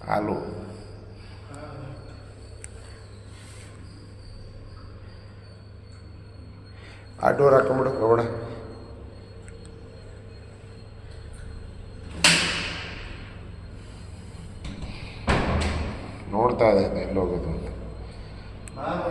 ಹಾಲು ಆ ಡೋರ್ ಹಾಕೊಂಬಿಡು ಹೋಗೋಣ ನೋಡ್ತಾ ಇದೆ ಎಲ್ಲಿ ಹೋಗೋದು ಅಂತ. ಅದು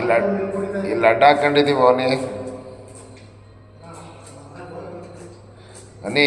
ಇಲ್ಲಿ ಇಲ್ಲಿ ಅಡ್ಡ ಹಾಕೊಂಡಿದ್ದೀವಿ ಅವನಿ. ಅನಿ